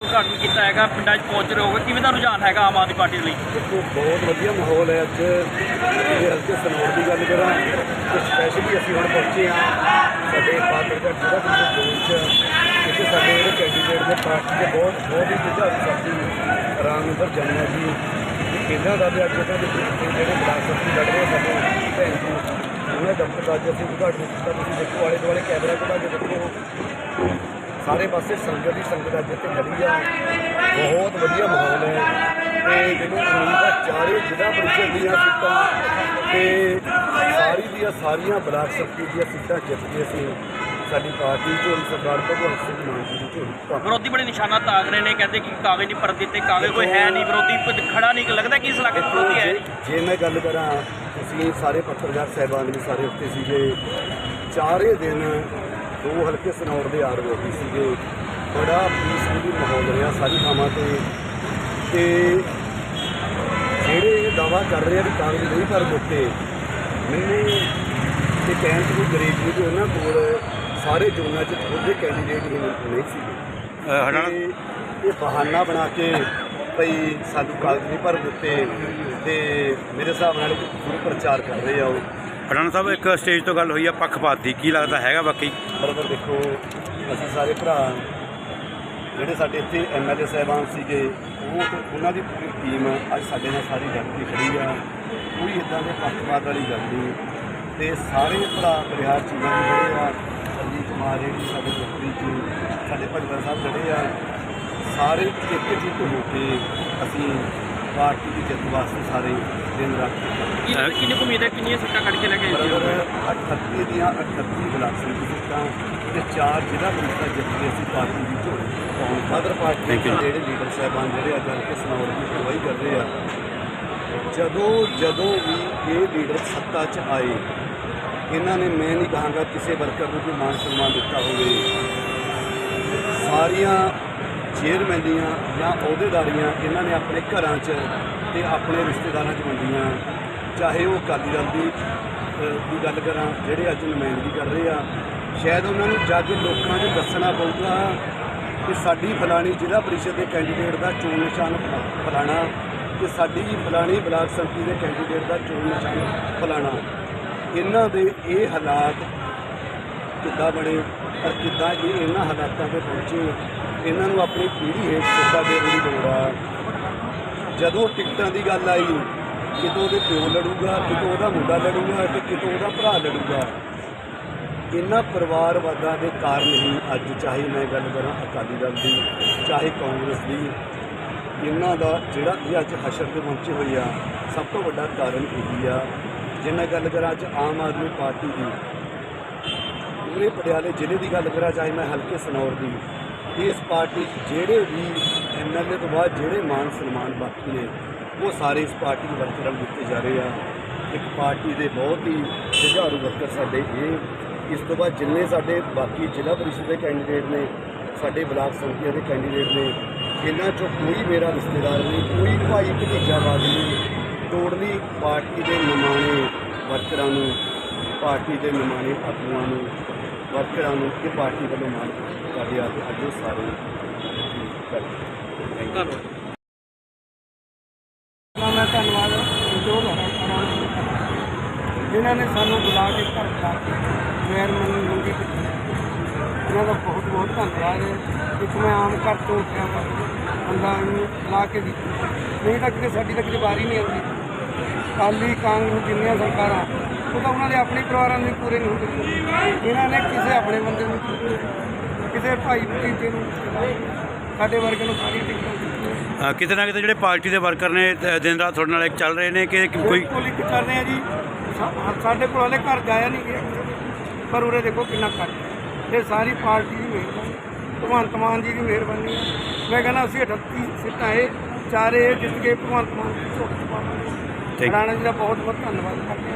ਉਦਘਾਟਨ ਕੀਤਾ ਹੈਗਾ, ਪਿੰਡਾਂ 'ਚ ਪਹੁੰਚ ਰਹੇ ਹੋਗੇ ਕਿਵੇਂ ਦਾ ਰੁਝਾਨ ਹੈਗਾ ਆਮ ਆਦਮੀ ਪਾਰਟੀ ਦੇ ਲਈ? ਦੇਖੋ ਬਹੁਤ ਵਧੀਆ ਮਾਹੌਲ ਹੈ ਅੱਜ। ਜੇ ਹਲਕੇ ਸਨੌਰ ਦੀ ਗੱਲ ਕਰਾਂ ਤਾਂ ਸਪੈਸ਼ਲੀ ਅਸੀਂ ਹੁਣ ਪਹੁੰਚੇ ਹਾਂ। ਸਾਡੇ ਫਾਜ਼ਿਲਕਾ ਜ਼ਿਲ੍ਹਾ ਦੇ ਵਿੱਚ ਇੱਥੇ ਸਾਡੇ ਜਿਹੜੇ ਕੈਂਡੀਡੇਟ ਦੇ ਪਾਰਟੀ ਦੇ ਬਹੁਤ ਬਹੁਤ ਹੀ ਜੁਝਾਰੂ ਸਾਥੀ ਰਾਮਿੰਦਰ ਜਨਮਾ ਜੀ। ਇਹਨਾਂ ਦਾ ਵੀ ਅੱਜ ਇਹਨਾਂ ਦੇ ਜਿਹੜੇ ਬਲਾਕ ਸੰਸਦੀ ਲੜ ਰਹੇ ਸਾਡੇ ਭੈਣ ਜੀ। ਉਹਨਾਂ ਦਾ ਦਫ਼ਤਰ ਦਾ ਅੱਜ ਅਸੀਂ ਉਦਘਾਟਨ ਕੀਤਾ। ਤੁਸੀਂ ਦੇਖੋ ਆਲੇ ਦੁਆਲੇ ਕੈਮਰਾ ਕੋਲ ਕੇ ਦੇਖੋ। ਸਾਰੇ ਪਾਸੇ ਸੰਗਤ ਦੀ ਸੰਗਤ ਅੱਜ ਇੱਥੇ ਖੜੀ ਆ। ਬਹੁਤ ਵਧੀਆ ਮਾਹੌਲ ਹੈ। ਤੇ ਉਮੀਦ ਹੈ ਚਾਰੇ ਜ਼ਿਲ੍ਹਾ ਪਰਿਸ਼ਦ ਦੀਆਂ ਸੀਟਾਂ ਤੇ ਸਾਰੀ ਦੀਆਂ ਸਾਰੀਆਂ ਬਲਾਕ ਸੰਸਦੀ ਦੀਆਂ ਸੀਟਾਂ ਜਿੱਤ ਕੇ ਅਸੀਂ ਸਾਡੀ ਪਾਰਟੀ ਝੋਲੀ ਸਰਦਾਰ ਭਗਵੰਤ ਸਿੰਘ ਮਾਨ ਜੀ ਦੀ ਝੋਲੀ। ਵਿਰੋਧੀ ਬੜੇ ਨਿਸ਼ਾਨਾ ਤਾਕ ਰਹੇ ਨੇ ਕਹਿੰਦੇ ਕਿ ਕਾਗਜ਼ ਨਹੀਂ ਭਰਨ ਦਿੱਤੇ ਕਾਗਜ਼ ਕੋਈ ਹੈ ਨਹੀਂ। ਵਿਰੋਧੀ ਖੜਾ ਨਹੀਂ ਲੱਗਦਾ ਕਿ ਇਸ ਇਲਾਕੇ 'ਚ ਵਿਰੋਧੀ ਹੈ। ਜੇ ਜੇ ਮੈਂ ਗੱਲ ਕਰਾਂ ਤੁਸੀਂ ਸਾਰੇ ਪੱਤਰਕਾਰ ਸਹਿਬਾਨ ਵੀ ਸਾਰੇ ਉੱਤੇ ਸੀਗੇ। ਚਾਰੇ ਦਿਨ ਦੋ ਹਲਕੇ ਸਨੌਰ ਦੇ ਆਰ ਵੀ ਸੀਗੇ। ਬੜਾ ਪੀਸਫੁਲੀ ਮਾਹੌਲ ਰਿਹਾ ਸਾਰੀ ਥਾਵਾਂ ਤੇ। ਤੇ ਜਿਹੜੇ ਇਹ ਦਾਵਾ ਕਰ ਰਹੇ ਆ ਵੀ ਕਾਗਜ਼ ਨਹੀਂ ਭਰ ਦਿੱਤੇ ਮੈਨੂੰ ਤੇ ਕਹਿਣ ਦੀ ਗਰੀਬ ਜੀ ਕਿ ਉਹਨਾਂ ਕੋਲ ਸਾਰੇ ਜ਼ੋਨਾਂ 'ਚ ਉਹਦੇ ਕੈਂਡੀਡੇਟ ਹੀ ਨਹੀਂ ਸੀਗੇ ਤੇ ਇਹ ਬਹਾਨਾ ਬਣਾ ਕੇ ਭਈ ਸਾਨੂੰ ਕਾਗਜ਼ ਨਹੀਂ ਭਰ ਦਿੱਤੇ। ਤੇ ਮੇਰੇ ਹਿਸਾਬ ਨਾਲ ਪੂਰਾ ਪ੍ਰਚਾਰ ਕਰ ਰਹੇ ਆ ਉਹ। ਹਰਿਆਣਾ ਸਾਹਿਬ, ਇੱਕ ਸਟੇਜ ਤੋਂ ਗੱਲ ਹੋਈ ਆ ਪੱਖਪਾਤ ਦੀ ਕੀ ਲੱਗਦਾ ਹੈਗਾ ਬਾਕੀ? ਪਰ ਅਗਰ ਦੇਖੋ, ਅਸੀਂ ਸਾਰੇ ਭਰਾ ਜਿਹੜੇ ਸਾਡੇ ਇੱਥੇ ਐਮਐਲਏ ਸਾਹਿਬਾਨ ਸੀਗੇ, ਉਹ ਉਹਨਾਂ ਦੀ ਪੂਰੀ ਟੀਮ ਅੱਜ ਸਾਡੇ ਨਾਲ ਸਾਰੀ ਗੱਲ ਤੇ ਖੜੀ ਆ। ਕੋਈ ਇਦਾਂ ਦੇ ਪੱਖਪਾਤ ਵਾਲੀ ਗੱਲ ਨਹੀਂ। ਤੇ ਸਾਰੇ ਭਰਾ ਬਰਿਆਰ 'ਚ ਜਿਹੜੇ ਆ ਸੰਜੀਤ ਕੁਮਾਰ ਜੀ ਸਾਡੇ ਮੰਤਰੀ ਜੀ ਸਾਡੇ ਭਗਵੰਤ ਸਾਹਿਬ ਜਿਹੜੇ ਆ। ਸਾਰੇ ਇੱਕਜੁੱਟ ਹੋ ਕੇ ਅਸੀਂ ਪਾਰਟੀ ਦੀ ਜਿੱਤ ਵਾਸਤੇ ਸਾਰੇ ਦਿਨ ਰਾਤ ਕਿੰਨੀ ਕੁ ਉਮੀਦ ਹੈ? ਕਿੰਨੀਆਂ ਸੀਟਾਂ ਕੱਢ ਕੇ ਲੈ ਕੇ ਆਏ ਬਰਾਬਰ 38 ਦੀਆਂ 38 ਬਲਾਕ ਸੰਮਤੀ ਸੀਟਾਂ ਤੇ ਚਾਰ ਜ਼ਿਲ੍ਹਾ ਪ੍ਰੀਸ਼ਦ ਜਿੱਤ ਕੇ ਅਸੀਂ ਪਾਰਟੀ ਦੀ ਝੋਲੀ ਪਾਉਣ ਅਦਰ ਪਾਰਟੀ ਦੇ ਜਿਹੜੇ ਲੀਡਰ ਸਾਹਿਬਾਨ ਜਿਹੜੇ ਅੱਜ ਹਲਕੇ ਸਨੌਰ ਦੀ ਅਗਵਾਈ ਕਰ ਰਹੇ ਆ ਜਦੋਂ ਜਦੋਂ ਵੀ ਇਹ ਲੀਡਰ ਸੱਤਾ 'ਚ ਆਏ ਇਹਨਾਂ ਨੇ ਮੈਂ ਨਹੀਂ ਕਹਾਂਗਾ ਕਿਸੇ ਵਰਕਰ ਨੂੰ ਕੋਈ ਮਾਨ ਸਨਮਾਨ ਦਿੱਤਾ ਹੋਵੇ। ਸਾਰੀਆਂ ਚੇਅਰਮੈਨ ਦੀਆਂ ਜਾਂ ਅਹੁਦੇਦਾਰੀਆਂ ਇਹਨਾਂ ਨੇ ਆਪਣੇ ਘਰਾਂ 'ਚ ਤੇ ਆਪਣੇ ਰਿਸ਼ਤੇਦਾਰਾਂ 'ਚ ਵੰਡੀਆਂ। ਚਾਹੇ ਉਹ ਅਕਾਲੀ ਦਲ ਦੀ ਦੀ ਗੱਲ ਕਰਾਂ, ਜਿਹੜੇ ਅੱਜ ਨੁਮਾਇੰਦਗੀ ਕਰ ਰਹੇ ਆ, ਸ਼ਾਇਦ ਉਹਨਾਂ ਨੂੰ ਜਾ ਕੇ ਲੋਕਾਂ 'ਚ ਦੱਸਣਾ ਪਊਗਾ ਕਿ ਸਾਡੀ ਫਲਾਣੀ ਜ਼ਿਲ੍ਹਾ ਪਰਿਸ਼ਦ ਦੇ ਕੈਂਡੀਡੇਟ ਦਾ ਚੋਣ ਨਿਸ਼ਾਨ ਫ- ਫਲਾਣਾ ਕਿ ਸਾਡੀ ਫਲਾਣੀ ਬਲਾਕ ਸੰਮਤੀ ਦੇ ਕੈਂਡੀਡੇਟ ਦਾ ਚੋਣ ਨਿਸ਼ਾਨ ਫਲਾਣਾ। ਇਹਨਾਂ ਦੇ ਇਹ ਹਾਲਾਤ ਕਿੱਦਾਂ ਬਣੇ ਔਰ ਕਿੱਦਾਂ ਇਹ ਇਹਨਾਂ ਹਾਲਾਤਾਂ ਤੇ ਪਹੁੰਚੇ ਇਹਨਾਂ ਨੂੰ ਆਪਣੀ ਪੀੜ੍ਹੀ ਹੇਠ ਸਿੱਧਾ ਦੇਣ ਦੀ ਲੋੜ ਆ। ਜਦੋਂ ਟਿਕਟਾਂ ਦੀ ਗੱਲ ਆਈ, ਕਿਤੋਂ ਉਹਦੇ ਪਿਓ ਲੜੂਗਾ, ਕਿਤੋਂ ਉਹਦਾ ਮੁੰਡਾ ਲੜੂਗਾ ਤੇ ਕਿਤੋਂ ਉਹਦਾ ਭਰਾ ਲੜੂਗਾ। ਇਹਨਾਂ ਪਰਿਵਾਰਵਾਦਾਂ ਦੇ ਕਾਰਨ ਹੀ ਅੱਜ ਚਾਹੇ ਮੈਂ ਗੱਲ ਕਰਾਂ ਅਕਾਲੀ ਦਲ ਦੀ, ਚਾਹੇ ਕਾਂਗਰਸ ਦੀ, ਇਹਨਾਂ ਦਾ ਜਿਹੜਾ ਇਹ ਅੱਜ ਹਸ਼ਰ ਤੇ ਪਹੁੰਚੇ ਹੋਏ ਆ, ਸਭ ਤੋਂ ਵੱਡਾ ਕਾਰਨ ਇਹੀ ਆ। ਜੇ ਮੈਂ ਗੱਲ ਕਰਾਂ ਅੱਜ ਆਮ ਆਦਮੀ ਪਾਰਟੀ ਦੀ ਪੂਰੇ ਪਟਿਆਲੇ ਜ਼ਿਲ੍ਹੇ ਦੀ ਗੱਲ ਕਰਾਂ, ਚਾਹੇ ਮੈਂ ਹਲਕੇ ਸਨੌਰ ਦੀ ਇਸ ਪਾਰਟੀ 'ਚ ਜਿਹੜੇ ਵੀ ਐਮਐਲਏ ਤੋਂ ਬਾਅਦ ਜਿਹੜੇ ਮਾਨ ਸਨਮਾਨ ਬਾਕੀ ਨੇ, ਉਹ ਸਾਰੇ ਇਸ ਪਾਰਟੀ ਦੇ ਵਰਕਰਾਂ ਨੂੰ ਦਿੱਤੇ ਜਾ ਰਹੇ ਆ। ਇੱਕ ਪਾਰਟੀ ਦੇ ਬਹੁਤ ਹੀ ਜੁਝਾਰੂ ਵਰਕਰ ਸਾਡੇ ਇਹ ਇਸ ਤੋਂ ਬਾਅਦ ਜਿੰਨੇ ਸਾਡੇ ਬਾਕੀ ਜ਼ਿਲ੍ਹਾ ਪਰਿਸ਼ਦ ਦੇ ਕੈਂਡੀਡੇਟ ਨੇ, ਸਾਡੇ ਬਲਾਕ ਸੰਮਤੀਆਂ ਦੇ ਕੈਂਡੀਡੇਟ ਨੇ, ਇਹਨਾਂ 'ਚੋਂ ਕੋਈ ਮੇਰਾ ਰਿਸ਼ਤੇਦਾਰ ਨਹੀਂ, ਕੋਈ ਭਾਈ ਭਤੀਜਾਵਾਦ ਨਹੀਂ ਤੋੜਨੀ ਪਾਰਟੀ ਦੇ ਨਿਮਾਣੇ ਵਰਕਰਾਂ ਨੂੰ, ਪਾਰਟੀ ਦੇ ਨਿਮਾਣੇ ਆਗੂਆਂ ਨੂੰ ਵਰਕਰਾਂ ਨੂੰ ਕਿ ਪਾਰਟੀ ਵੱਲੋਂ ਮਾਨ ਕਰਦੇ ਆ ਅੱਜ ਉਹ ਸਾਰੇ ਧੰਨਵਾਦ ਦਾ ਮੈਂ ਧੰਨਵਾਦ ਜੋ ਜਿਨ੍ਹਾਂ ਨੇ ਸਾਨੂੰ ਬੁਲਾ ਕੇ ਘਰ ਬੁਲਾ ਕੇ ਮਿਹਰਬਾਨੀ ਮੰਗੀ ਕੀਤੀ। ਇਹਨਾਂ ਦਾ ਬਹੁਤ ਬਹੁਤ ਧੰਨਵਾਦ ਹੈ। ਇੱਕ ਮੈਂ ਆਮ ਘਰ ਤੋਂ ਉੱਠਿਆ ਬੰਦਾ ਇਹਨੂੰ ਲਾ ਕੇ ਦਿੱਤੀ। ਨਹੀਂ ਤਾਂ ਕਿਤੇ ਸਾਡੀ ਤਾਂ ਕਿਤੇ ਵਾਰੀ ਨਹੀਂ ਆਉਂਦੀ। ਕਾਲੀ ਕਾਂਗਰਸ ਜਿੰਨੀਆਂ ਸਰਕਾਰਾਂ ਉਹ ਤਾਂ ਉਹਨਾਂ ਦੇ ਆਪਣੇ ਪਰਿਵਾਰਾਂ ਨੂੰ ਪੂਰੇ ਨਹੀਂ ਹੁੰਦੇ। ਇਹਨਾਂ ਨੇ ਕਿਸੇ ਆਪਣੇ ਬੰਦੇ ਨੂੰ ਕਿਸੇ ਭਾਈ ਭਤੀਜੇ ਨੂੰ। ਸਾਡੇ ਵਰਗੇ ਨੂੰ ਸਾਰੀ ਅ, ਕਿਤੇ ਨਾ ਕਿਤੇ ਜਿਹੜੇ ਪਾਰਟੀ ਦੇ ਵਰਕਰ ਨੇ ਦਿਨ ਰਾਤ ਤੁਹਾਡੇ ਨਾਲ ਇੱਕ ਚੱਲ ਰਹੇ ਨੇ ਕਿ ਕੋਈ ਇੱਕ ਕਰ ਰਹੇ ਆ ਜੀ। ਸਾਡੇ ਕੋਲ ਹਲੇ ਘਰ ਜਾਇਆ ਨਹੀਂ ਗਿਆ। ਪਰ ਉਰੇ ਦੇਖੋ ਕਿੰਨਾ ਕੱਟ ਇਹ ਸਾਰੀ ਪਾਰਟੀ ਦੀ ਮਿਹਰਬਾਨੀ। ਭਗਵੰਤ ਮਾਨ ਜੀ ਦੀ ਮਿਹਰਬਾਨੀ। ਮੈਂ ਕਹਿੰਦਾ ਅਸੀਂ 38 ਸੀਟਾਂ ਇਹ ਚਾਰੇ ਜਿੱਤ ਕੇ ਭਗਵੰਤ ਮਾਨ ਜੀ ਠੀਕ। ਰਾਣਾ ਜੀ ਦਾ ਬਹੁਤ ਬਹੁਤ ਧੰਨਵਾਦ ਕਰਦੇ ਹਾਂ।